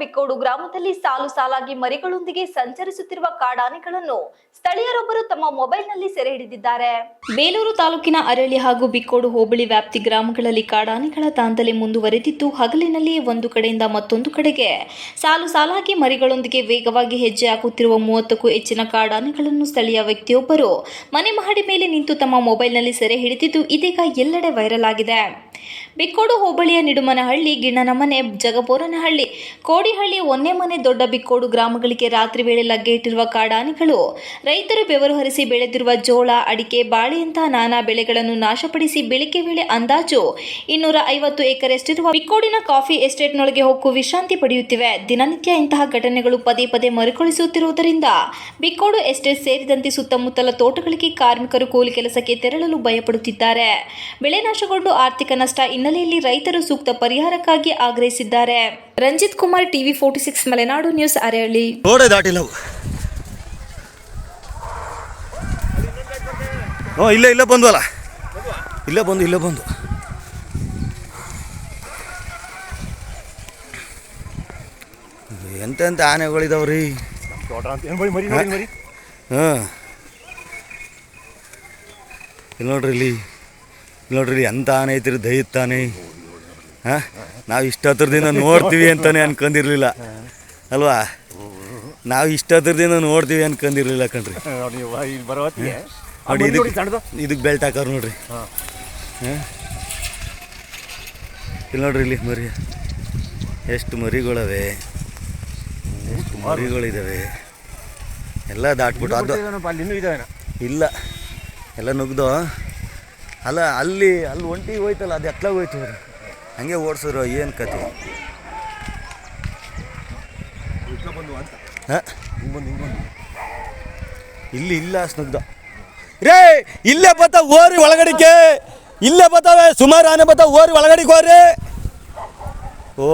ಬಿಕ್ಕೋಡು ಗ್ರಾಮದಲ್ಲಿ ಸಾಲು ಸಾಲಾಗಿ ಮರಿಗಳೊಂದಿಗೆ ಸಂಚರಿಸುತ್ತಿರುವ ಕಾಡಾನೆಗಳನ್ನು ಸ್ಥಳೀಯರೊಬ್ಬರು ತಮ್ಮ ಮೊಬೈಲ್ನಲ್ಲಿ ಸೆರೆ ಹಿಡಿದಿದ್ದಾರೆ. ಬೇಲೂರು ತಾಲೂಕಿನ ಅರಳಿ ಹಾಗೂ ಬಿಕ್ಕೋಡು ಹೋಬಳಿ ವ್ಯಾಪ್ತಿ ಗ್ರಾಮಗಳಲ್ಲಿ ಕಾಡಾನೆಗಳ ತಾಂದಲೆ ಮುಂದುವರೆದಿದ್ದು ಹಗಲಿನಲ್ಲಿಯೇ ಒಂದು ಕಡೆಯಿಂದ ಮತ್ತೊಂದು ಕಡೆಗೆ ಸಾಲು ಸಾಲಾಗಿ ಮರಿಗಳೊಂದಿಗೆ ವೇಗವಾಗಿ ಹೆಜ್ಜೆ ಹಾಕುತ್ತಿರುವ ಮೂವತ್ತಕ್ಕೂ ಹೆಚ್ಚಿನ ಕಾಡಾನೆಗಳನ್ನು ಸ್ಥಳೀಯ ವ್ಯಕ್ತಿಯೊಬ್ಬರು ಮನೆ ಮಹಡಿ ಮೇಲೆ ನಿಂತು ತಮ್ಮ ಮೊಬೈಲ್ನಲ್ಲಿ ಸೆರೆ ಹಿಡಿದಿದ್ದು, ಇದೀಗ ಎಲ್ಲೆಡೆ ವೈರಲ್ ಆಗಿದೆ. ಬಿಕ್ಕೋಡು ಹೋಬಳಿಯ ನಿಡುಮನಹಳ್ಳಿ ಗಿಣ್ಣನಮನೆ ಜಗಬೋರನಹಳ್ಳಿ ಕೋಡಿಹಳ್ಳಿ ಒಂದೇ ಮನೆ ದೊಡ್ಡ ಬಿಕ್ಕೋಡು ಗ್ರಾಮಗಳಿಗೆ ರಾತ್ರಿ ವೇಳೆ ಲಗ್ಗೆ ಇಟ್ಟಿರುವ ಕಾಡಾನೆಗಳು. ರೈತರು ಬೆವರು ಹರಿಸಿ ಬೆಳೆದಿರುವ ಜೋಳ, ಅಡಿಕೆ ಬಾಳೆಯಂತಹ ನಾನಾ ಬೆಳೆಗಳನ್ನು ನಾಶಪಡಿಸಿ ಬೆಳಿಗ್ಗೆ ವೇಳೆ ಅಂದಾಜು ಇನ್ನೂರ ಐವತ್ತು ಎಕರೆಯಷ್ಟಿರುವ ಬಿಕ್ಕೋಡಿನ ಕಾಫಿ ಎಸ್ಟೇಟ್ನೊಳಗೆ ಹೊಕ್ಕು ವಿಶ್ರಾಂತಿ ಪಡೆಯುತ್ತಿವೆ. ದಿನನಿತ್ಯ ಇಂತಹ ಘಟನೆಗಳು ಪದೇ ಪದೇ ಮರುಕಳಿಸುತ್ತಿರುವುದರಿಂದ ಬಿಕ್ಕೋಡು ಎಸ್ಟೇಟ್ ಸೇರಿದಂತೆ ಸುತ್ತಮುತ್ತಲ ತೋಟಗಳಿಗೆ ಕಾರ್ಮಿಕರು ಕೂಲಿ ಕೆಲಸಕ್ಕೆ ತೆರಳಲು ಭಯಪಡುತ್ತಿದ್ದಾರೆ. ಬೆಳೆ ನಾಶಗೊಂಡು ಆರ್ಥಿಕ ಹಿನ್ನೆಲೆಯಲ್ಲಿ ರೈತರು ಸೂಕ್ತ ಪರಿಹಾರಕ್ಕಾಗಿ ಆಗ್ರಹಿಸಿದ್ದಾರೆ. Ranjith Kumar, TV forty six, Malenadu news, Arehalli. ಇಲ್ಲೇ ಇಲ್ಲೇ ಬಂದ್ವಲ್ಲ? ಇಲ್ಲೇ ಬಂದು ಇಲ್ಲೇ ಬಂದು. ಎಂತೆಂತ ಆನೆಗಳಿದಾವ್ರಿ? ಹಾಂ. ಇಲ್ಲಿ ನೋಡ್ರಿ, ಇಲ್ಲಿ. ನೋಡ್ರಿ ಎಂತ ಆನೆ ಐತ್ರಿ ಆನೆ ಹಾಂ? ನಾವು ಇಷ್ಟ ಹತ್ರದಿಂದ ನೋಡ್ತೀವಿ ಅಂತಾನೆ ಅನ್ಕೊಂಡಿರ್ಲಿಲ್ಲ ಅಲ್ವಾ? ನಾವು ಇಷ್ಟ ಹತ್ರದಿಂದ ನೋಡ್ತೀವಿ ಅನ್ಕೊಂಡಿರ್ಲಿಲ್ಲ ಕಣ್ರಿ. ನೋಡಿ ಇದಕ್ಕೆ ಇದಕ್ಕೆ ಬೆಲ್ಟ್ ಹಾಕಾರ ನೋಡ್ರಿ. ಹಾಂ. ಇಲ್ಲಿ ನೋಡ್ರಿ ಇಲ್ಲಿ ಮರಿ. ಎಷ್ಟು ಮರಿಗಳವೆ. ಎಷ್ಟು ಮರಿಗಳಿದಾವೆ. ಎಲ್ಲ ದಾಟ್ಬಿಟ್ಟು ಅದು ಇಲ್ಲ. ಎಲ್ಲ ನುಗ್ದು? ಅಲ್ಲ, ಅಲ್ಲಿ ಅಲ್ಲಿ ಒಂಟಿ ಹೋಯ್ತಲ್ಲ, ಅದು ಎತ್ಲಾಗ ಹೋಯ್ತು ಅವ್ರು ಹಂಗೆ ಓಡಿಸೋರು ಏನು ಕತೆ? ಇಲ್ಲಿ ಇಲ್ಲ ಸ್ನಗ್ಧ. ರೇ, ಇಲ್ಲೇ ಬತ್ತ ಓರಿ ಒಳಗಡಿಕೆ. ಇಲ್ಲೇ ಬರ್ತಾವೆ ಸುಮಾರು ಆನೆ ಬತ್ತಾವ ಓರಿ ಒಳಗಡಿಗೆ ಹೋರಿ ಓ.